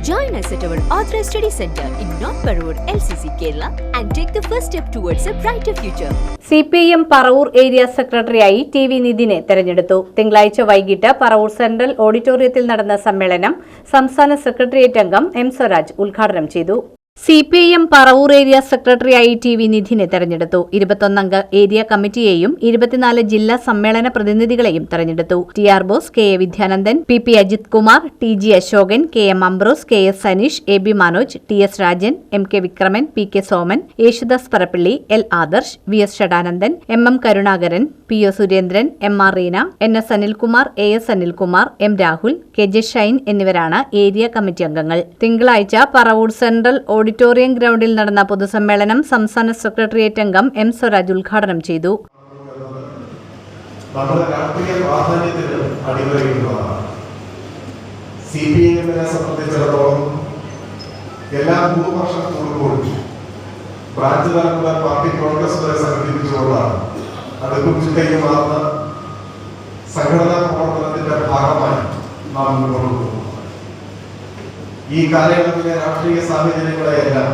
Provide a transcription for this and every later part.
Join us at our Authorized Study Center in North Parur, LCC, Kerala, and take the first step towards a brighter future. C P M Paravur area സെക്രട്ടറിയായി T V നിതിനെ തെരഞ്ഞെടുത്തു തിങ്കളാഴ്ച വൈകിട്ട് Paravur central ഓഡിറ്റോറിയത്തിൽ നടന്ന സമ്മേളനം സംസ്ഥാന secretariat അംഗം എം സ്വരാജ് ഉദ്ഘാടനം ചെയ്തു C P I M Paravur area സെക്രട്ടറിയായി ടി വി നിധിനെ തെരഞ്ഞെടുത്തു. ഇരുപത്തൊന്നംഗ ഏരിയ കമ്മിറ്റിയെയും ഇരുപത്തിനാല് ജില്ലാ സമ്മേളന പ്രതിനിധികളെയും തെരഞ്ഞെടുത്തു. T R Bose K A Vidyanandan P P Ajith Kumar T G Ashokan K M Ambrose K S Saneesh A B Manoj T S Rajan M K Vikraman P K Soman Yesudas Parappally L Adarsh V S Shadanandan M M Karunakaran P O Surendran M R Reena N S Anilkumar A S Anilkumar M Rahul K J Shine എന്നിവരാണ് area committee അംഗങ്ങൾ. തിങ്കളാഴ്ച Paravur central auditorium ഗ്രൗണ്ടിൽ നടന്ന പൊതുസമ്മേളനം സംസ്ഥാന secretariat അംഗം M Swaraj ഉദ്ഘാടനം ചെയ്തു. എല്ലാ മൂന്ന് വർഷം കൂടുമ്പോൾ ബ്രാഞ്ച് തലം പാർട്ടി കോൺഗ്രസ് വരെ സംഘടിപ്പിച്ചുകൊണ്ടാണ് അടുക്കും ചിട്ടയും സംഘടനാ പ്രവർത്തനത്തിന്റെ ഭാഗമായി നാം മുന്നോട്ട് ഈ കാലയളവിലെ രാഷ്ട്രീയ സാഹചര്യങ്ങളെയെല്ലാം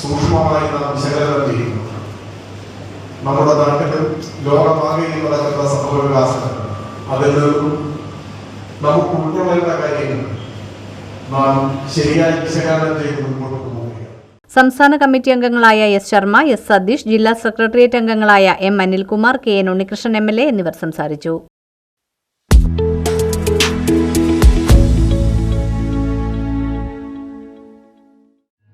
സൂക്ഷ്മമായി നാം വിശകലനം ചെയ്യുന്നു നമ്മുടെ നാട്ടിലും ലോകമാകെയും നടക്കുന്ന സംഭവ വികാസങ്ങൾ അതിൽ നിന്നും നമുക്ക് ഉൾക്കൊള്ളേണ്ട കാര്യങ്ങൾ നാം ശരിയായി വിശകലനം ചെയ്ത് മുമ്പോട്ട് സംസ്ഥാന കമ്മിറ്റി അംഗങ്ങളായ എസ് ശർമ്മ എസ് സതീഷ് ജില്ലാ സെക്രട്ടേറിയറ്റ് അംഗങ്ങളായ M Anilkumar K N Unnikrishnan M L A എന്നിവർ സംസാരിച്ചു.